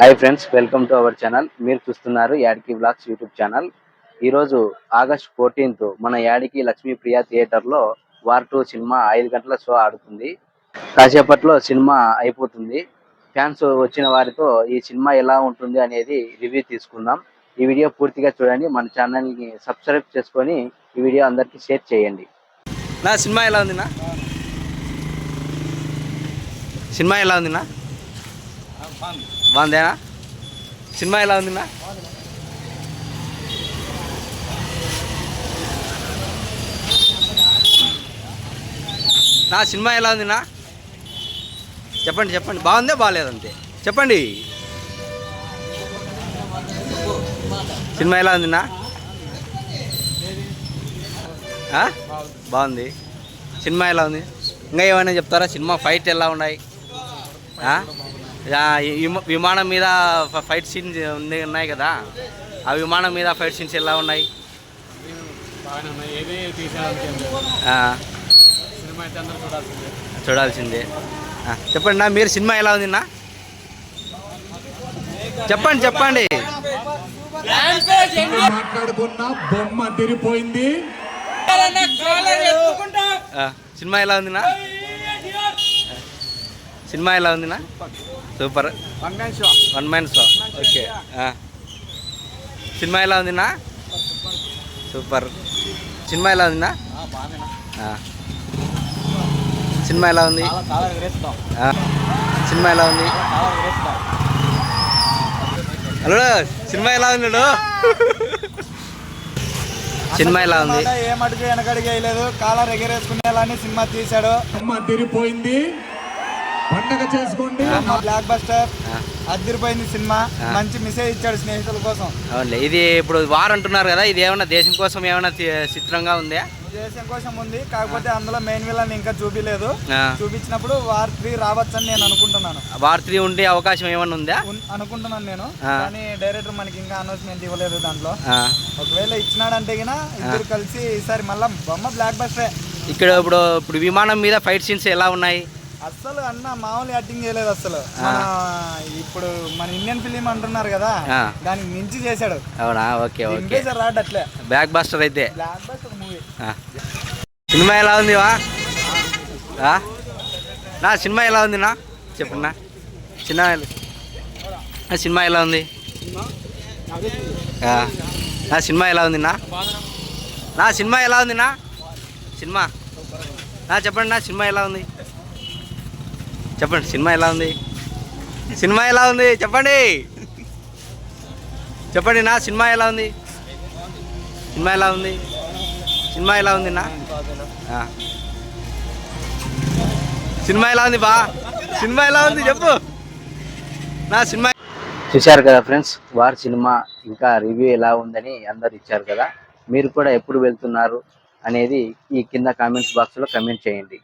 Hi friends welcome to our channel మీరు చూస్తున్నారు Yadiki blogs YouTube channel. ఈరోజు ఆగస్ట్ ఫోర్టీన్త్ మన యాడికి లక్ష్మీ ప్రియా థియేటర్లో వార్ టూ సినిమా ఐదు గంటల షో ఆడుతుంది. కాసేపట్లో సినిమా అయిపోతుంది. ఫ్యాన్స్ వచ్చిన వారితో ఈ సినిమా ఎలా ఉంటుంది అనేది రివ్యూ తీసుకుందాం. ఈ వీడియో పూర్తిగా చూడండి. మన ఛానల్ని సబ్స్క్రైబ్ చేసుకొని ఈ వీడియో అందరికీ షేర్ చేయండి. నా సినిమా ఎలా ఉంది నా సినిమా ఎలా ఉంది నా బాగుందేనా సినిమా ఎలా ఉందినా నా? సినిమా ఎలా ఉందినా చెప్పండి చెప్పండి. బాగుందే బాగాలేదంతే చెప్పండి. సినిమా ఎలా ఉందినా బాగుంది. సినిమా ఎలా ఉంది? ఇంకా ఏమైనా చెప్తారా? సినిమా ఫైట్ ఎలా ఉన్నాయి? విమానం మీద ఫ- ఫైట్ సీన్స్ ఉంది ఉన్నాయి కదా. ఆ విమానం మీద ఫైట్ సీన్స్ ఎలా ఉన్నాయి? చూడాల్సిందే. చెప్పండి నా మీరు సినిమా ఎలా ఉంది నా? చెప్పండి చెప్పండి. మాట్లాడుకున్న బొమ్మ సినిమా ఎలా ఉంది నా? సినిమా ఎలా ఉంది నా super. One man show. One man show. Okay. Cinema ఎలా ఉంది నా సూపర్. సినిమా ఎలా ఉంది నా బాగానే ఆ. సినిమా ఎలా ఉంది. సినిమా ఎలా ఉంది? హలో సినిమా ఎలా ఉంది? సినిమా ఎలా ఉంది? ఏ మటుకు వెనకడికి వేయలేదు. కాలర్ ఎగరేసుకునేలాని సినిమా తీశాడు. బొమ్మ తిరిపోయింది. పండగ చేసుకోండి. Blockbuster. అదిరిపోయింది సినిమా. మంచి మెసేజ్ ఇచ్చాడు స్నేహితుల కోసం. అవునులే ఇది ఇప్పుడు వార్ అంటున్నారు కదా ఇది ఏమైనా దేశం కోసం ఏమైనా చిత్రంగా ఉందా? దేశం కోసం ఉంది కాకపోతే అందులో మెయిన్ విలన్ ఇంకా చూపించలేదు ఆ. చూపించినప్పుడు వార్ త్రీ రావచ్చని నేను అనుకుంటున్నాను. వార్ త్రీ ఉండే అవకాశం ఏమైనా ఉందా? అనుకుంటున్నాను నేను. కానీ డైరెక్టర్ మనకి ఇంకా అనౌన్స్మెంట్ ఇవ్వలేదు దాంట్లో. ఒకవేళ ఇచ్చినాడంటే గిన ఇద్దరు కలిసి ఈసారి మళ్ళా బొమ్మ బ్లాక్ బస్టరే ఇక్కడ ఇప్పుడు ఇప్పుడు విమానం మీద ఫైట్ సీన్స్ ఎలా ఉన్నాయి? అస్సలు అన్న మామూలు యాక్టింగ్ చేయలేదు అసలు ఇప్పుడు మన ఇండియన్ ఫిలిం అంటున్నారు కదా. దానికి మించి చేశాడు. అవునా? Okay okay. రాడు అట్లే. బ్యాక్ బాస్టర్ అయితే. Blockbuster movie. సినిమా ఎలా ఉంది వా? నా సినిమా ఎలా ఉంది నా? చెప్పన్నా సినిమా ఎలా- నా సినిమా ఎలా ఉంది. నా సినిమా ఎలా ఉంది నా? నా సినిమా ఎలా ఉంది నా? సినిమా. నా చెప్పండి నా సినిమా ఎలా ఉంది? చెప్పండి సినిమా ఎలా ఉంది? సినిమా ఎలా ఉంది? చెప్పండి. చెప్పండి నా సినిమా ఎలా ఉంది? సినిమా ఎలా ఉంది? సినిమా ఎలా ఉంది నా? సినిమా ఎలా ఉంది బా? సినిమా ఎలా ఉంది చెప్పు. నా సినిమా చూశారు కదా ఫ్రెండ్స్ వార్ సినిమా ఇంకా రివ్యూ ఎలా ఉందని అందరు ఇచ్చారు కదా. మీరు కూడా ఎప్పుడు వెళ్తున్నారు అనేది ఈ కింద కామెంట్స్ బాక్స్లో కమెంట్ చేయండి.